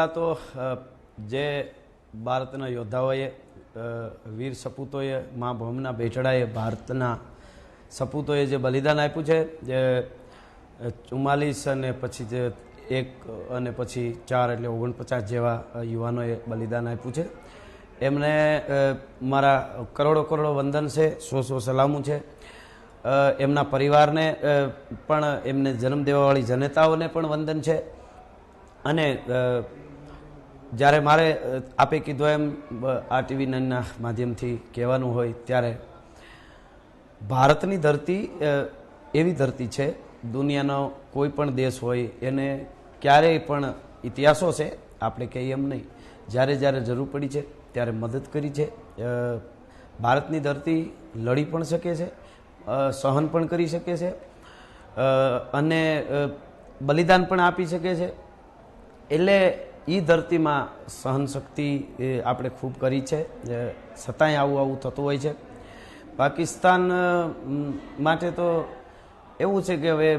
પહેલાં તો જે ભારતના યોદ્ધાઓએ વીર સપૂતોએ, મા ભૌમના બેઠડાએ ભારતના સપૂતોએ જે બલિદાન આપ્યું છે, જે ચુમ્માલીસ અને પછી જે એક અને પછી ચાર એટલે ઓગણપચાસ જેવા યુવાનોએ બલિદાન આપ્યું છે. એમને મારા કરોડો કરોડો વંદન છે, સો સો સલામું છે. એમના પરિવારને પણ એમને જન્મ દેવાવાળી જનતાઓને પણ વંદન છે. અને જ્યારે મારે આપે કીધું એમ આ ટીવી નાઇનના માધ્યમથી કહેવાનું હોય ત્યારે ભારતની ધરતી એવી ધરતી છે, દુનિયાનો કોઈ પણ દેશ હોય, એને ક્યારેય પણ ઇતિહાસો છે, આપણે કહીએ એમ નહીં. જ્યારે જ્યારે જરૂર પડી છે, ત્યારે મદદ કરી છે. ભારતની ધરતી લડી પણ શકે છે સહન પણ કરી શકે છે અને બલિદાન પણ આપી શકે છે. એટલે એ ધરતીમાં સહન શક્તિ એ આપણે ખૂબ કરી છે. છતાંય આવું આવું થતું હોય છે. પાકિસ્તાન માટે તો એવું છે કે હવે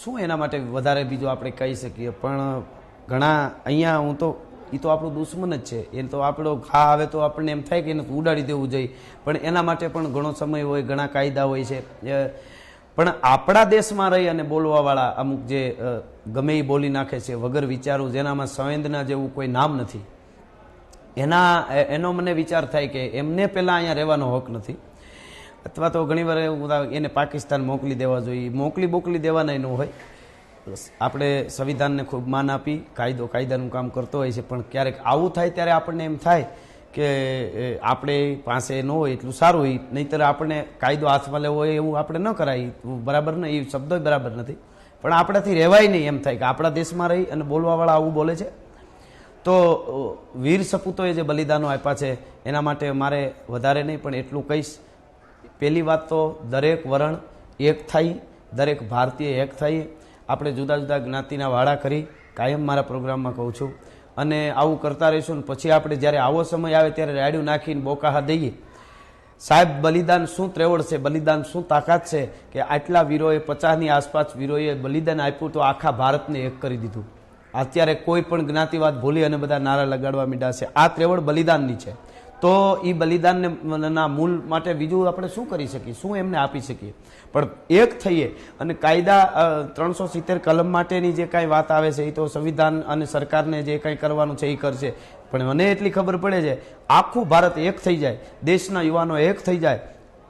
શું એના માટે વધારે બીજું આપણે કહી શકીએ? પણ ઘણા અહીંયા હું તો એ તો આપણું દુશ્મન જ છે. એ તો આપણો ઘા આવે તો આપણને એમ થાય કે એને ઉડાડી દેવું જોઈએ. પણ એના માટે પણ ઘણો સમય હોય, ઘણા કાયદા હોય છે. પણ આપણા દેશમાં રહી અને બોલવાવાળા અમુક જે ગમે એ બોલી નાખે છે, વગર વિચારું, જેનામાં સંવેદના જેવું કોઈ નામ નથી, એના એનો મને વિચાર થાય કે એમને પહેલાં અહીંયા રહેવાનો હક નથી. અથવા તો ઘણીવાર એવું એને પાકિસ્તાન મોકલી દેવા જોઈએ મોકલી બોકલી દેવાના ન હોય. આપણે સંવિધાનને ખૂબ માન આપી, કાયદો, કાયદાનું કામ કરતો હોય છે, પણ ક્યારેક આવું થાય ત્યારે આપણને એમ થાય કે આપણે પાસે ન હોય એટલું સારું હોય. નહીંતર આપણે કાયદો હાથમાં લેવો હોય એવું આપણે ન કરાય. બરાબર ને? એ શબ્દ બરાબર નથી. પણ આપણાથી રહેવાય નહીં એમ થાય કે આપણા દેશમાં રહી અને બોલવાવાળા આવું બોલે છે. તો વીર સપૂતોએ જે બલિદાનો આપ્યા છે, એના માટે મારે વધારે નહીં પણ એટલું કહીશ. પહેલી વાત તો દરેક વરણ એક થાય, દરેક ભારતીય એક થાય. આપણે જુદા જુદા જ્ઞાતિના વાળા કરી કાયમ મારા પ્રોગ્રામમાં કહું છું. અને આવું કરતા રહીશું ને પછી આપણે જ્યારે આવો સમય આવે ત્યારે રાડ્યું નાખીને બોકાહા દઈએ. સાહેબ, બલિદાન શું ત્રેવડ છે? બલિદાન શું તાકાત છે કે આટલા વીરોએ, પચાસની આસપાસ વીરોએ બલિદાન આપ્યું તો આખા ભારતને એક કરી દીધું? અત્યારે કોઈ પણ જ્ઞાતિવાદ ભૂલી અને બધા નારા લગાડવા મીડા છે. આ ત્રેવડ બલિદાનની છે. તો એ બલિદાનને મૂળ માટે બીજું આપણે શું કરી શકીએ? શું એમને આપી શકીએ? પણ એક થઈએ અને કાયદા ત્રણસો સિત્તેર કલમ માટેની જે કાંઈ વાત આવે છે એ તો સંવિધાન અને સરકારને જે કાંઈ કરવાનું છે એ કરશે. પણ મને એટલી ખબર પડે છે, આખું ભારત એક થઈ જાય, દેશના યુવાનો એક થઈ જાય.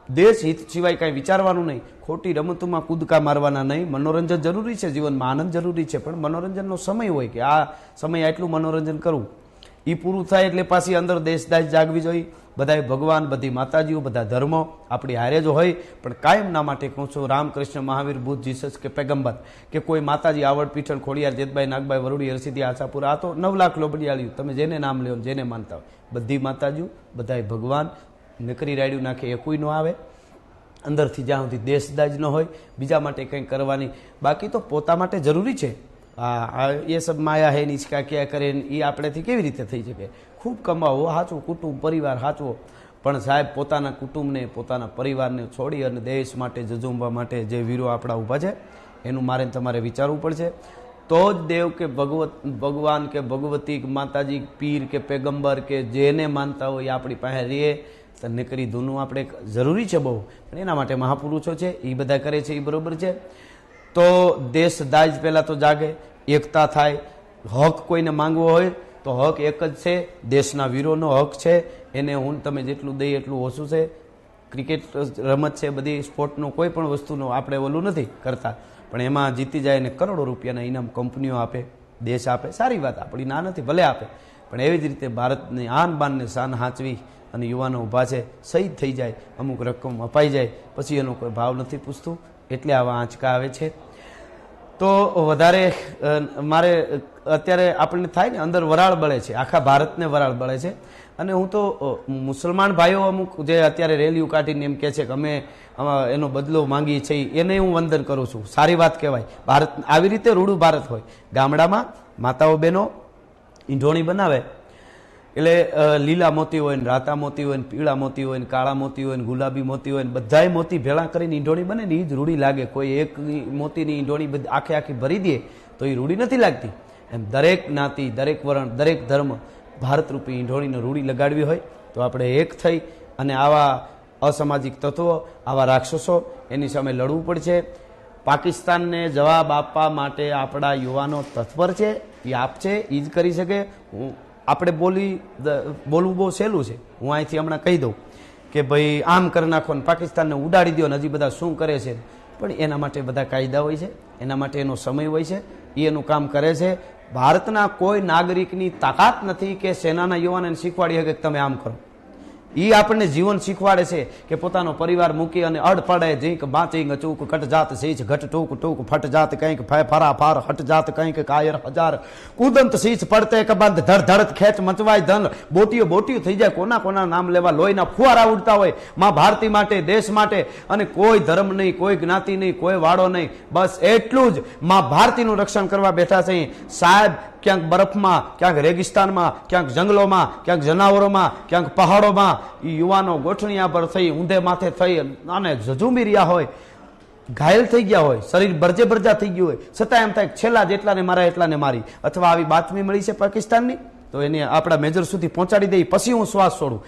દેશ હિત સિવાય કાંઈ વિચારવાનું નહીં. ખોટી રમતોમાં કૂદકા મારવાના નહીં. મનોરંજન જરૂરી છે, જીવનમાં આનંદ જરૂરી છે, પણ મનોરંજનનો સમય હોય કે આ સમય આટલું મનોરંજન કરવું એ પૂરું થાય એટલે પાછી અંદર દેશદાજ જાગવી જોઈએ. બધાય ભગવાન, બધી માતાજીઓ, બધા ધર્મો આપણી હારે જ હોય. પણ કાયમના માટે કહું છું, રામકૃષ્ણ મહાવીર, બુદ્ધ, જીસસ કે પેગંબર, કે કોઈ માતાજી આવડ, પીઠળ, ખોડિયાર જેતભાઈ નાગભાઈ વરુડી, હરસિદ્ધિ, આશાપુરા, આ તો નવ લાખ લોબડિયાળ્યું તમે જેને નામ લ્યો, જેને માનતા હોય. બધી માતાજીઓ બધાએ ભગવાન, નકરી રાડ્યું નાખે એ કોઈ ન આવે. અંદરથી જ્યાં સુધી દેશદાજ ન હોય, બીજા માટે કંઈ કરવાની. બાકી તો પોતા માટે જરૂરી છે. એ સબ માયા હે નિચકા ક્યાં કરે એ આપણેથી કેવી રીતે થઈ શકે? ખૂબ કમાવો સાચું કુટુંબ, પરિવાર સાચવો પણ સાહેબ, પોતાના કુટુંબને, પોતાના પરિવારને છોડી અને દેશ માટે જજુમવા માટે જે વીરો આપણા ઊભા છે, એનું મારે તમારે વિચારવું પડશે. તો જ દેવ કે ભગવત, ભગવાન કે ભગવતી માતાજી, પીર કે પેગંબર કે જેને માનતા હોય આપણી પાસે રહે. તો નીકળી ધૂનું આપણે જરૂરી છે બહુ. પણ એના માટે મહાપુરુષો છે એ બધા કરે છે એ બરાબર છે. તો દેશ દાજ પહેલાં તો જાગે, એકતા થાય. હક કોઈને માંગવો હોય તો હક એક જ છે, દેશના વીરોનો હક છે. એને હું તમે જેટલું દઈએ એટલું ઓછું છે. ક્રિકેટ રમત છે, બધી સ્પોર્ટનું કોઈ પણ વસ્તુનું આપણે ઓલું નથી કરતા. પણ એમાં જીતી જાય ને કરોડો રૂપિયાના ઇનામ કંપનીઓ આપે, દેશ આપે. સારી વાત, આપણી ના નથી, ભલે આપે. પણ એવી જ રીતે ભારતની આન બાનને શાન હાંચવી અને યુવાનો ઊભા છે, શહીદ થઈ જાય, અમુક રકમ અપાઈ જાય, પછી એનો કોઈ ભાવ નથી પૂછતું. એટલે આવા આંચકા આવે છે. તો વધારે મારે અત્યારે આપણને થાય ને અંદર વરાળ બળે છે. આખા ભારતને વરાળ બળે છે. અને હું તો મુસલમાન ભાઈઓ અમુક જે અત્યારે રેલીઓ કાઢીને એમ કહે છે કે અમે એનો બદલો માંગીએ છીએ, એને હું વંદન કરું છું. સારી વાત કહેવાય. ભારત, આવી રીતે રૂડું ભારત હોય. ગામડામાં માતાઓ બહેનો ઈંઢોણી બનાવે એટલે લીલા મોતી હોય ને રાતા મોતી હોય ને પીળા મોતી હોય ને કાળા મોતી હોય ને ગુલાબી મોતી હોય ને બધાય મોતી ભેળા કરીને ઈંઢોણી બને ને એ જ રૂડી લાગે. કોઈ એક મોતીની ઈંઢોણી આખે આખી ભરી દે તો એ રૂડી નથી લાગતી. એમ દરેક જ્ઞાતિ દરેક વર્ણ, દરેક ધર્મ ભારતરૂપી ઈંઢોણીને રૂડી લગાડવી હોય તો આપણે એક થઈ અને આવા અસામાજિક તત્વો, આવા રાક્ષસો એની સામે લડવું પડશે. પાકિસ્તાનને જવાબ આપવા માટે આપણા યુવાનો તત્પર છે એ આપશે એ જ કરી શકે. હું આપણે બોલી બોલવું બહુ સહેલું છે. હું અહીંથી હમણાં કહી દઉં કે ભાઈ આમ કરી નાખો ને પાકિસ્તાનને ઉડાડી દો ને હજી બધા શું કરે છે. પણ એના માટે બધા કાયદા હોય છે, એના માટે એનો સમય હોય છે, એ એનું કામ કરે છે. ભારતના કોઈ નાગરિકની તાકાત નથી કે સેનાના યુવાનોને શીખવાડી શકે તમે આમ કરો. એ આપણને જીવન શીખવાડે છે કે પોતાનો પરિવાર મૂકી અને અડ જીંક બાંચીંગ, ચૂક, કટ જાત, સીચ, ઘટ, ટૂંક ટૂંક, ફટ જાત, કંઈક ફરા, ફાર, હટ જાત, કંઈક, કાયર, હજાર, કુદંત, સીચ, પડતે, કબંધ, ધડ, ધડત, ખેંચ, મચવાય, ધન, બોટીઓ બોટીઓ થઈ જાય, કોના કોના નામ લેવા, લોહીના ફુવારા ઉડતા હોય, માં ભારતી માટે, દેશ માટે, અને કોઈ ધર્મ નહીં, કોઈ જ્ઞાતિ નહીં, કોઈ વાળો નહીં, બસ એટલું જ માં ભારતીનું રક્ષણ કરવા બેઠા છે. સાહેબ ક્યાંક બરફમાં, ક્યાંક રેગિસ્તાનમાં, ક્યાંક જંગલોમાં, ક્યાંક જનાવરોમાં, ક્યાંક પહાડોમાં એ યુવાનો ગોઠણિયા પર થઈ, ઊંધે માથે થઈ અને ઝઝુમી રહ્યા હોય, ઘાયલ થઈ ગયા હોય, શરીર બરજે બરજા થઈ ગયું હોય, છતાં એમ થાય છેલ્લા જેટલાને મારા, એટલાને મારી. અથવા આવી બાતમી મળી છે પાકિસ્તાનની? તો એને આપણા મેજર સુધી પહોંચાડી દઈ પછી હું શ્વાસ છોડું.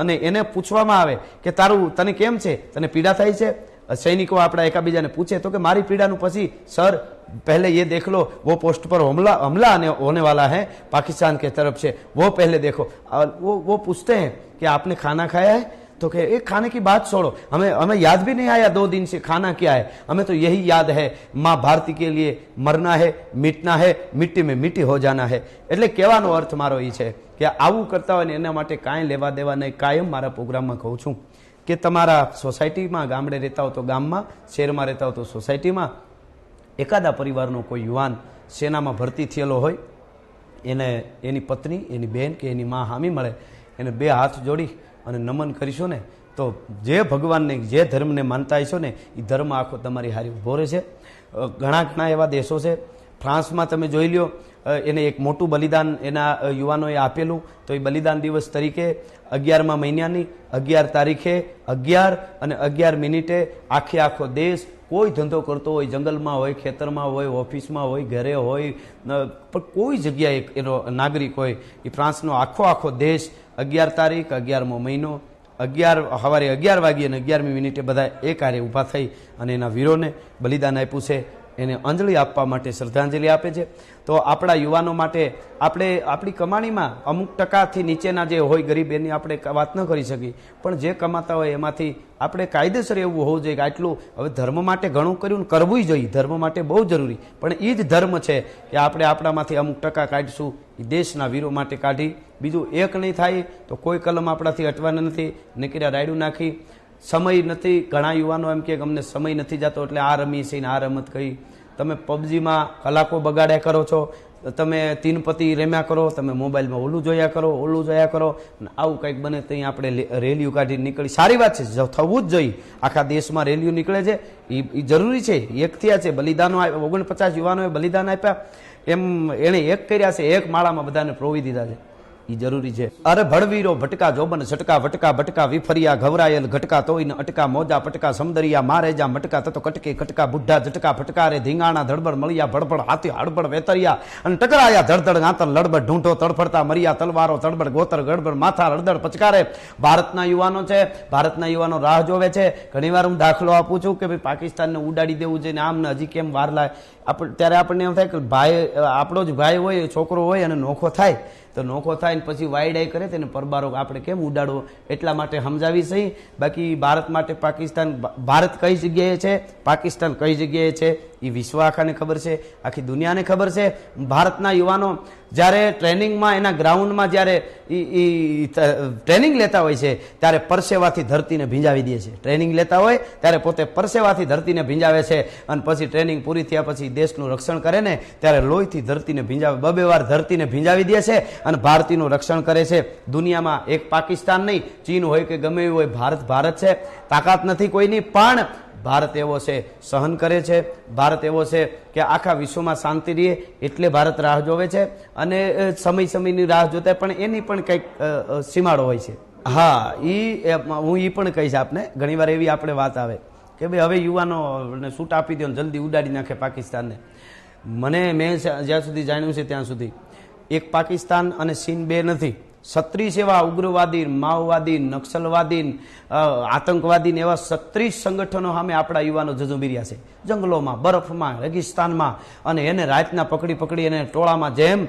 અને એને પૂછવામાં આવે કે તારું, તને કેમ છે? તને પીડા થાય છે? સૈનિકો આપણા એકાબીજાને પૂછે તો કે મારી પીડાનું પછી સર पहले ये देख लो वो पोस्ट पर हमला हमला आने होने वाला है पाकिस्तान के तरफ से वो पहले देखो और वो वो पूछते हैं कि आपने खाना खाया है तो कि एक खाने की बात छोड़ो हमें हमें याद भी नहीं आया दो दिन से खाना क्या है हमें तो यही याद है माँ भारती के लिए मरना है मिटना है मिट्टी में मिट्टी हो जाना है એટલે કહેવાનો અર્થ મારો એ છે કે આવું કરતા હોય ને એના માટે કાંઈ લેવા દેવા નહીં કાયમ મારા પ્રોગ્રામમાં કહું છું કે તમારા સોસાયટીમાં ગામડે રહેતા હો તો ગામમાં, શહેરમાં રહેતા હો તો સોસાયટીમાં. એકાદા પરિવારનો કોઈ યુવાન સેનામાં ભરતી થયેલો હોય, એને એની પત્ની, એની બહેન કે એની માં હામી મળે, એને બે હાથ જોડી અને નમન કરીશું ને, તો જે ભગવાનને, જે ધર્મને માનતા હશો ને એ ધર્મ આખો તમારી હારી ઊભો રહે છે ઘણા ઘણા એવા દેશો છે ફ્રાન્સમાં તમે જોઈ લ્યો એને એક મોટું બલિદાન એના યુવાનોએ આપેલું. તો એ બલિદાન દિવસ તરીકે અગિયારમા મહિનાની, અગિયાર તારીખે અગિયાર અને અગિયાર મિનિટે આખે આખો દેશ કોઈ ધંધો કરતો હોય, જંગલમાં હોય, ખેતરમાં હોય, ઓફિસમાં હોય, ઘરે હોય પણ કોઈ જગ્યાએ એનો નાગરિક હોય. એ ફ્રાન્સનો આખો આખો દેશ અગિયાર તારીખ, અગિયારમો મહિનો, અગિયાર, સવારે અગિયાર વાગ્યે અને અગિયારમી મિનિટે બધા એ કાર્ય ઊભા થઈ અને એના વીરોને બલિદાન આપ્યું છે. એને અંજલિ આપવા માટે શ્રદ્ધાંજલિ આપે છે. તો આપણા યુવાનો માટે આપણે આપણી કમાણીમાં અમુક ટકાથી નીચેના જે હોય ગરીબ, એની આપણે વાત ન કરી શકીએ. પણ જે કમાતા હોય એમાંથી આપણે કાયદેસર એવું હોવું જોઈએ કે આટલું હવે ધર્મ માટે ઘણું કર્યું કરવું જોઈએ. ધર્મ માટે બહુ જરૂરી. પણ એ જ ધર્મ છે કે આપણે આપણામાંથી અમુક ટકા કાઢીશું. એ દેશના વીરો માટે કાઢી. બીજું એક નહીં થાય તો કોઈ કલમ આપણાથી અટવાના નથી. નીકળ્યા રાયડું નાખી. સમય નથી. ઘણા યુવાનો એમ કે અમને સમય નથી જતો એટલે આ રમી છે ને આ રમત કહી તમે પબજીમાં કલાકો બગાડ્યા કરો છો, તમે તીનપતિ રમ્યા કરો, તમે મોબાઈલમાં ઓલું જોયા કરો, ઓલું જોયા કરો આવું કંઈક બને ત્યાં આપણે રેલીઓ કાઢીને નીકળી. સારી વાત છે થવું જ જોઈએ. આખા દેશમાં રેલીઓ નીકળે છે એ જરૂરી છે, એક થયા છે, બલિદાનો ઓગણપચાસ યુવાનોએ બલિદાન આપ્યા. એમ, એણે એક કર્યા છે, એક માળામાં બધાને પ્રોવી દીધા છે. ઈ જરૂરી છે. અરે ભળવીરો ભટકા જોબન છટકા વટકા ભટકા વિફરિયા, ઘવરાયેલ, ઘટકા તોઈને અટકા, મોજા પટકા, સમદરિયા મારે જા મટકા, તતો કટકે કટકા, બુઢા, ઝટકા ફટકા રે ધીંગાણા, ધડબડ, મળ્યા ભડબડ હાથી હડબડ વેતરિયા, અને ટકરાયા, ધડધડ ગાંતર, લડબડ, ઢૂંઢો, તડફડતા, મરિયા, તલવારો, તડબડ, ગોતર, ગડબડ, માથા હળદળ પચકારે. ભારતના યુવાનો છે, ભારતના યુવાનો રાહ જોવે છે. ઘણીવાર હું દાખલો આપું છું કે ભાઈ પાકિસ્તાનને ઉડાડી દેવું છે ને આમને હજી કેમ વાર લાય આપણે, ત્યારે આપણને એમ થાય કે ભાઈ આપણો જ ભાઈ હોય છોકરો હોય અને નોખો થાય. તો નોખો થાય ને પછી વાયડાઈ કરે તેને પરબારો આપણે કેમ ઉડાડવો? એટલા માટે સમજાવી સહી. બાકી ભારત માટે પાકિસ્તાન ભારત કઈ જગ્યાએ છે? પાકિસ્તાન કઈ જગ્યાએ છે? એ વિશ્વ આખાને ખબર છે, આખી દુનિયાને ખબર છે. ભારતના યુવાનો જ્યારે ટ્રેનિંગમાં, એના ગ્રાઉન્ડમાં જ્યારે એ ટ્રેનિંગ લેતા હોય છે, ત્યારે પરસેવાથી ધરતીને ભીંજાવી દે છે. ટ્રેનિંગ લેતા હોય, ત્યારે પોતે પરસેવાથી ધરતીને ભીંજાવે છે અને પછી ટ્રેનિંગ પૂરી થયા પછી દેશનું રક્ષણ કરે ને, ત્યારે લોહીથી ધરતીને ભીંજાવે બબે વાર ધરતીને ભીંજાવી દે છે અને ભારતીનું રક્ષણ કરે છે. દુનિયામાં એક પાકિસ્તાન નહીં, ચીન હોય કે ગમે એવું હોય, ભારત ભારત છે. તાકાત નથી કોઈની, પણ ભારત એવો છે, સહન કરે છે, ભારત એવો છે કે આખા વિશ્વમાં શાંતિ રહે એટલે ભારત રાહ જોવે છે અને સમય સમયની રાહ જોતા પણ એની પણ કંઈક સીમાડો હોય છે. હા એ હું એ પણ કહીશ આપને, ઘણીવાર એવી આપણે વાત આવે કે ભાઈ હવે યુવાનોને છૂટ આપી દો જલ્દી ઉડાડી નાખે પાકિસ્તાનને. મને મેં જ્યાં સુધી જાણ્યું છે ત્યાં સુધી, એક પાકિસ્તાન અને ચીન બે નથી. સત્રીસ એવા ઉગ્રવાદી, માઓવાદી, નક્સલવાદી આતંકવાદી એવા છત્રીસ સંગઠનો સામે આપણા યુવાનો ઝઝુંબી રહ્યા છે. જંગલોમાં, બરફમાં, રેગિસ્તાનમાં અને એને રાતના પકડી પકડી એને ટોળામાં જેમ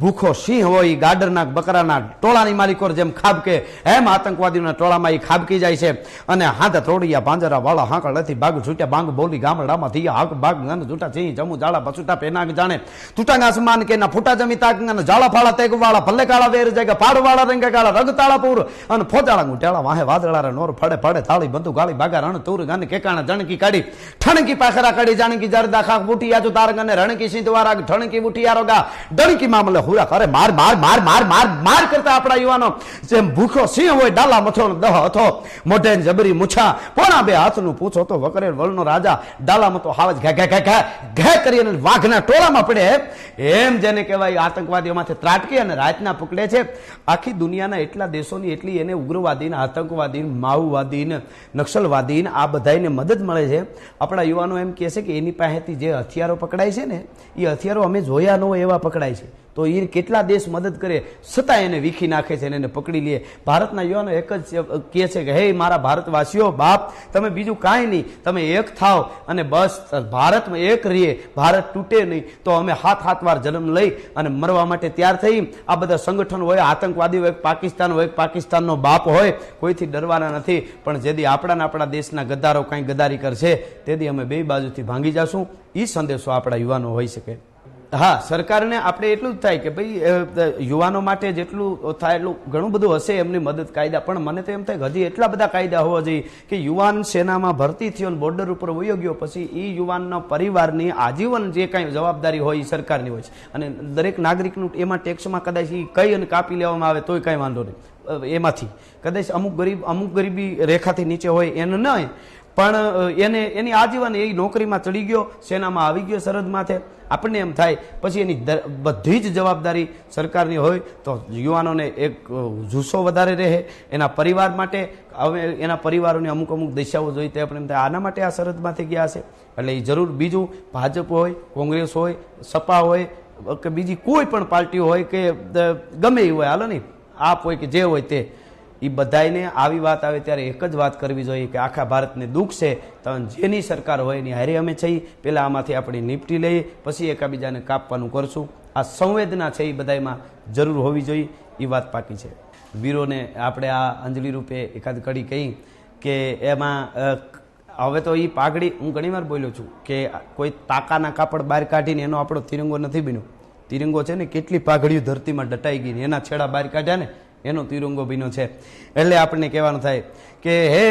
ભૂખો સિંહ હોય ગાડરના બકરાના ટોળાની માલિકો જેમ ખાબકે, એમ આતંકવાદીઓના ટોળામાં એ ખાબકી જાય છે. અને હાથ તોડિયા પાંજરા, વાળા, હાંકળ નથી બાગ છૂટ્યા બાંગ, બોલી, ગામડામાં થયા હાક, બાગ, ગંધ જૂટા સિંહ, જમુ જાળા પછુટા પેના જાણે. તૂટાંગ આસમાન કે ના ફૂટા જમી તાક જાળા ફાળા તેગ, વાળા, ભલે કાળા વેર જાય પાડ વાળા રંગ કાળા રગ પૂર અને ફોજાળા ગુટેળા વાહે વાદળા નોર ફડે ફડે થાળી બંધુ ગાળી બાગા રણ તુર ગાને કેકાણા જણકી કાઢી, ઠણકી પાખરા કાઢી, જાણકી જરદા ખાક બુટી આજુ તારંગ અને રણકી સિંધવારા ઠણકી બુટી આરોગા ડણકી મામલે હુરા કરે માર માર માર માર માર માર કરતા આપણા યુવાનો. જેમ ભૂખો સિંહ હોય ડાલા મથો દહ હતો મોઢે જબરી મુછા. પોણા બે હાથનું પૂછો તો વકરે વલનો રાજા ડાલા મતો હાવજ ઘે ઘે ઘે ઘે ઘે કરી અને વાઘના ટોળામાં પડે. એમ જેને કહેવાય આતંકવાદીઓમાંથી ત્રાટકી અને રાતના પકડે છે. આખી દુનિયાના એટલા દેશોની એટલી એને ઉગ્રવાદી ને આતંકવાદી ને માઓવાદી ને નક્સલવાદી ને આ બધાને મદદ મળે છે. આપણા યુવાનો એમ કહે કે એની પાસેથી જે હથિયારો પકડાય છે ને એ હથિયારો અમે જોયા ન હોય એવા પકડાય છે. તો એ કેટલા દેશ મદદ કરે, છતાં એને વીખી નાખે છે એને પકડી લે. ભારતના યુવાનો એક જ કહે છે કે, હે મારા ભારતવાસીઓ, બાપ, તમે બીજું કાંઈ નહીં. તમે એક થાવ અને બસ, ભારતમાં એક રહીએ. ભારત તૂટે નહીં. તો અમે હાથ હાથ વાર જન્મ લઈ અને મરવા માટે તૈયાર થઈ. આ બધા સંગઠન હોય આતંકવાદી હોય પાકિસ્તાન હોય પાકિસ્તાનનો બાપ હોય, કોઈથી ડરવાના નથી. પણ જેથી આપણાને આપણા દેશના ગદ્દારો કાંઈ ગદ્દારી કરશે તેથી અમે બે બાજુથી ભાંગી જશું. એ સંદેશો આપણા યુવાનો હોઈ શકે. હા. સરકારને આપણે એટલું જ થાય કે ભાઈ યુવાનો માટે જેટલું થાય એટલું ઘણું બધું હશે એમની મદદ કાયદા. પણ મને તો એમ થાય કે હજી એટલા બધા કાયદા હોવા જોઈએ કે યુવાન સેનામાં ભરતી થયો અને બોર્ડર ઉપર વયો ગયો પછી એ યુવાનના પરિવારની આજીવન જે કાંઈ જવાબદારી હોય એ સરકારની હોય છે. અને દરેક નાગરિકનું એમાં ટેક્સમાં કદાચ એ કઈ અને કાપી લેવામાં આવે તોય કાંઈ વાંધો નહીં. એમાંથી. કદાચ અમુક ગરીબ, અમુક ગરીબી રેખાથી નીચે હોય એને નહીં. પણ એને, એની આજીવન એ નોકરીમાં ચડી ગયો, સેનામાં આવી ગયો સરહદ માથે. આપણને એમ થાય, પછી એની બધી જ જવાબદારી સરકારની હોય તો યુવાનોને એક જુસ્સો વધારે રહે. એના પરિવાર માટે, હવે એના પરિવારોને અમુક અમુક દિશાઓ જોઈ તે આપણે એમ થાય, આના માટે આ સરહદમાંથી ગયા હશે? એટલે એ જરૂર બીજું ભાજપ હોય, કોંગ્રેસ હોય, સપા હોય, કે બીજી કોઈ પણ પાર્ટી હોય કે ગમે એ હોય, હાલો નહીં આપ હોય કે જે હોય તે. એ બધાને આવી વાત આવે ત્યારે એક જ વાત કરવી જોઈએ કે આખા ભારતને દુઃખ છે તો જેની સરકાર હોય એની હારે અમે છીએ. પહેલાં આમાંથી આપણે નિપટી લઈએ, પછી એકાબીજાને કાપવાનું કરશું. આ સંવેદના છે એ બધામાં જરૂર હોવી જોઈએ. એ વાત પાકી છે. વીરોને આપણે આ અંજલિ રૂપે એકાદ કડી કહી કે એમાં હવે તો એ પાઘડી, હું ઘણીવાર બોલ્યો છું કે કોઈ તાકાના કાપડ બહાર કાઢીને એનો આપણો તિરંગો નથી બન્યો તિરંગો છે ને કેટલી પાઘડીઓ ધરતીમાં દટાઈ ગઈ ને એના છેડા બહાર કાઢ્યા ને એનો તિરંગો ભીનો છે. એટલે આપણને કહેવાનું થાય કે હે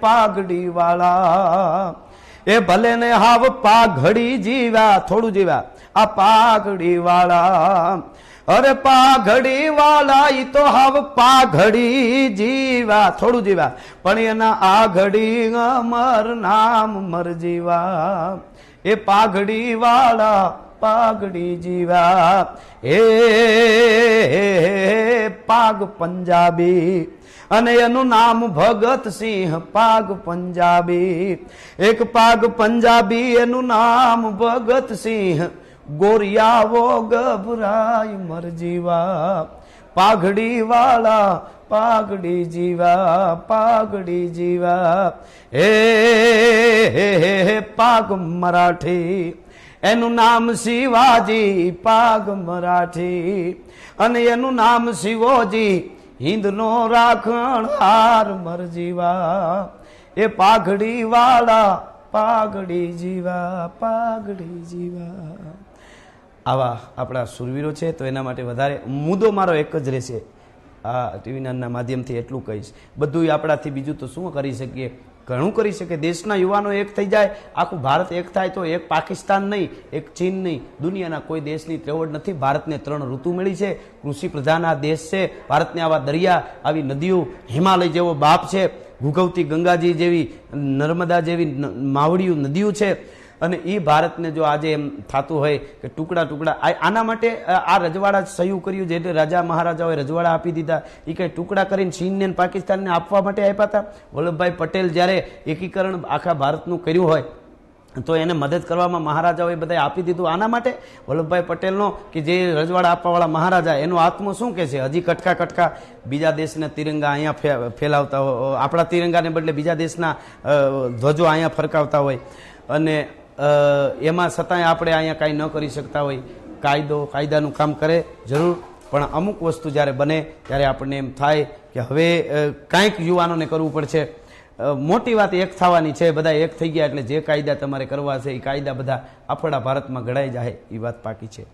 પાઘડી વાળા એ ભલે ને હાવ પાઘડી જીવ્યા થોડું જીવ્યા આ પાઘડી વાળા અરે પાઘડી વાળા ઈ તો હાવ પાઘડી જીવા, થોડું જીવા, પણ એના આ ઘડી અમર નામ મર જીવા એ પાઘડી વાળા પાઘડી જીવા. હે પાગ પંજાબી. અને એનું નામ ભગત સિંહ પાગ પંજાબી. એક પાગ પંજાબી, એનું નામ ભગત સિંહ. ગોરિયાવો ગભરાય મર જીવા. પાઘડી વાળા પાઘડી જીવા પાઘડી જીવા. હે પાગ મરાઠી. એનું નામ શિવાજી પાગ મરાઠી. અને એનું નામ શિવોજી હિન્દનો રાખણ હાર મરજીવા. એ પાઘડી વાળા પાઘડી જીવા પાઘડી જીવા. આવા આપણા સુરવીરો છે તો એના માટે વધારે મુદ્દો મારો એક જ રહેશે. આ ટીવીના માધ્યમથી એટલું કહીશ. બધું આપણાથી બીજું તો શું કરી શકીએ? ઘણું કરી શકે. દેશના યુવાનો એક થઈ જાય, આખું ભારત એક થાય તો એક પાકિસ્તાન નહીં, એક ચીન નહીં. દુનિયાના કોઈ દેશની ત્રેવડ નથી. ભારતને ત્રણ ઋતુ મળી છે. કૃષિ પ્રધાન આ દેશ છે. ભારતને આવા દરિયા, આવી નદીઓ, હિમાલય જેવો બાપ છે. ભૂગવતી ગંગાજી જેવી, નર્મદા જેવી માવડીયું નદીઓ છે. અને એ ભારતને જો આજે એમ થતું હોય કે ટુકડા ટુકડા આના માટે આ રજવાડા સહયું કર્યું જે રાજા મહારાજાઓએ રજવાડા આપી દીધા. એ કંઈ ટુકડા કરીને ચીનને પાકિસ્તાનને આપવા માટે આપ્યા હતા? વલ્લભભાઈ પટેલ જ્યારે એકીકરણ આખા ભારતનું કર્યું હોય, તો એને મદદ કરવામાં મહારાજાઓએ બધા આપી દીધું. આના માટે વલ્લભભાઈ પટેલનો કે જે રજવાડા આપવાવાળા મહારાજા, એનો આત્મો શું કહે છે? હજી કટકા કટકા બીજા દેશના તિરંગા અહીંયા ફેલાવતા હોય આપણા તિરંગાને બદલે બીજા દેશના ધ્વજો અહીંયા ફરકાવતા હોય. અને એમાં છતાંય આપણે અહીંયા કાંઈ ન કરી શકતા હોય. કાયદો, કાયદાનું કામ કરે જરૂર, પણ અમુક વસ્તુ જ્યારે બને ત્યારે આપણને એમ થાય કે હવે કાંઈક યુવાનોને કરવું પડશે. મોટી વાત એક થવાની છે, બધા એક થઈ ગયા એટલે જે કાયદા તમારે કરવા છે, એ કાયદા બધા આપણા ભારતમાં ઘડાઈ જાય એ વાત પાકી છે.